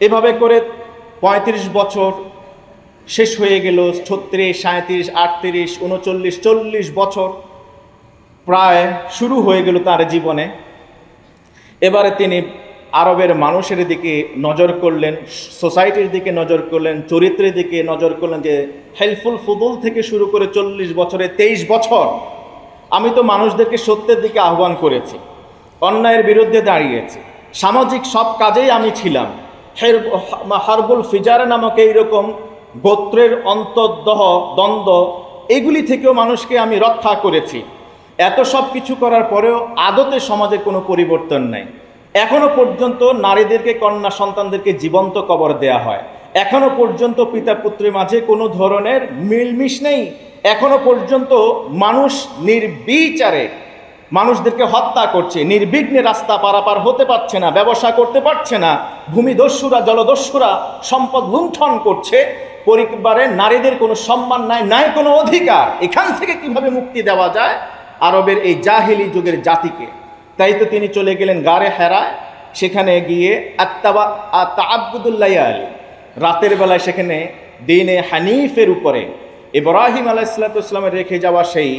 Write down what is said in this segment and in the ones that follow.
এভাবে করে পঁয়ত্রিশ বছর শেষ হয়ে গেল, ছত্রিশ সাঁত্রিশ আটত্রিশ, উনচল্লিশ, চল্লিশ বছর প্রায় শুরু হয়ে গেল তার জীবনে। এবারে তিনি আরবের মানুষের দিকে নজর করলেন, সোসাইটির দিকে নজর করলেন, চরিত্রের দিকে নজর করলেন যে হেল্পফুল ফুদুল থেকে শুরু করে চল্লিশ বছরে তেইশ বছর আমি তো মানুষদেরকে সত্যের দিকে আহ্বান করেছি, অন্যায়ের বিরুদ্ধে দাঁড়িয়েছি, সামাজিক সব কাজেই আমি ছিলাম। হারবুল ফিজার নামক এইরকম গোত্রের অন্তর্দহ, দ্বন্দ্ব, এগুলি থেকেও মানুষকে আমি রক্ষা করেছি। এত সব কিছু করার পরেও আদতে সমাজের কোনো পরিবর্তন নাই। এখনও পর্যন্ত নারীদেরকে, কন্যা সন্তানদেরকে জীবন্ত কবর দেয়া হয়। এখনও পর্যন্ত পিতা পুত্রের মাঝে কোনো ধরনের মিলমিশ নেই। এখনও পর্যন্ত মানুষ নির্বিচারে মানুষদেরকে হত্যা করছে, নির্বিঘ্নে রাস্তা পারাপার হতে পারছে না, ব্যবসা করতে পারছে না, ভূমিদস্যুরা, জলদস্যুরা সম্পদ লুণ্ঠন করছে, পরিবারে নারীদের কোনো সম্মান নাই নাই কোনো অধিকার। এখান থেকে কীভাবে মুক্তি দেওয়া যায়? আরবের এই জাহিলি যুগের জাতিকে। তাই তো তিনি চলে গেলেন গারে হেরায়, সেখানে গিয়ে আত্মাবা আব্বুদুল্লাহ আলী। রাতের বেলায় সেখানে দিনে হানিফের উপরে ইব্রাহিম আলাইসালাতামের রেখে যাওয়া সেই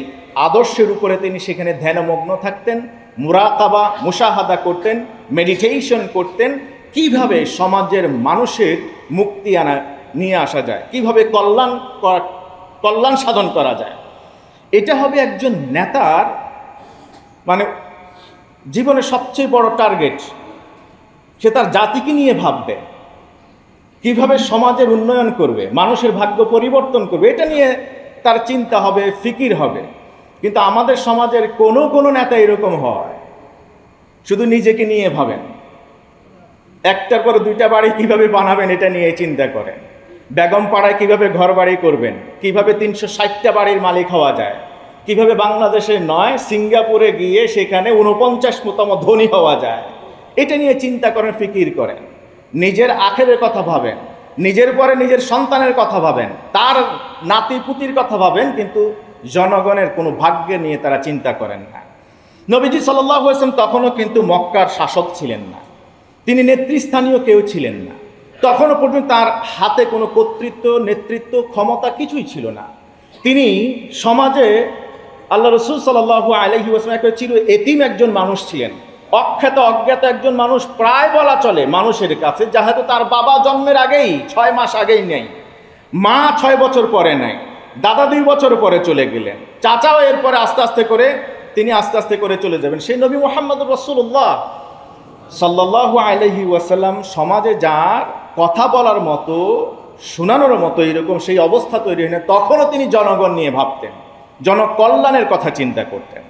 আদর্শের উপরে তিনি সেখানে ধ্যানমগ্ন থাকতেন, মুরাকাবা, মুশাহাদা করতেন মেডিটেশন করতেন। কীভাবে সমাজের মানুষের মুক্তি আনা, নিয়ে আসা যায়? কীভাবে কল্যাণ কল্যাণ সাধন করা যায়? এটা হবে একজন নেতার মানে জীবনের সবচেয়ে বড় টার্গেট সে তার জাতিকে নিয়ে ভাববে। কীভাবে সমাজের উন্নয়ন করবে? মানুষের ভাগ্য পরিবর্তন করবে? এটা নিয়ে তার চিন্তা হবে, ফিকির হবে। কিন্তু আমাদের সমাজের কোনো কোনো নেতা এরকম হয়। শুধু নিজেকে নিয়ে ভাবেন। একটার পর দুইটা বাড়ি কীভাবে বানাবেন এটা নিয়ে চিন্তা করেন। বেগম পাড়ায় কীভাবে ঘর বাড়ি করবেন? কীভাবে তিনশো ষাটটা বাড়ির মালিক হওয়া যায়? কীভাবে বাংলাদেশে নয়, সিঙ্গাপুরে গিয়ে সেখানে উনপঞ্চাশতম ধনী হওয়া যায়? এটা নিয়ে চিন্তা করেন, ফিকির করেন। নিজের আখেরের কথা ভাবেন। নিজের পরে নিজের সন্তানের কথা ভাবেন। তার নাতি পুতির কথা ভাবেন, কিন্তু জনগণের কোনো ভাগ্য নিয়ে তারা চিন্তা করেন না। নবীজি সাল্লাহ আসলাম তখনও কিন্তু মক্কার শাসক ছিলেন না। তিনি নেতৃস্থানীয় কেউ ছিলেন না। তখনও পর্যন্ত তার হাতে কোনো কর্তৃত্ব, নেতৃত্ব, ক্ষমতা কিছুই ছিল না। তিনি সমাজে আল্লাহ রসুল সাল্লাহু আলহি ওসলাম একটা চির এতিম একজন মানুষ ছিলেন। অখ্যাত, অজ্ঞাত একজন মানুষ প্রায় বলা চলে মানুষের কাছে, যাহাতে তার বাবা জন্মের আগেই, ছয় মাস আগেই নেই। মা ছয় বছর পরে নেয় দাদা দুই বছর পরে চলে গেলেন। চাচাও এরপরে আস্তে আস্তে করে তিনি আস্তে আস্তে করে চলে যাবেন। সেই নবী মোহাম্মদ রসুল্লাহ সাল্লাহ আলহি ওয়াসাল্লাম সমাজে যার কথা বলার মতো, শোনানোর মতো এরকম সেই অবস্থা তৈরি হয় না তখনও তিনি জনগণ নিয়ে ভাবতেন, জনকল্যাণের কথা চিন্তা করতেন।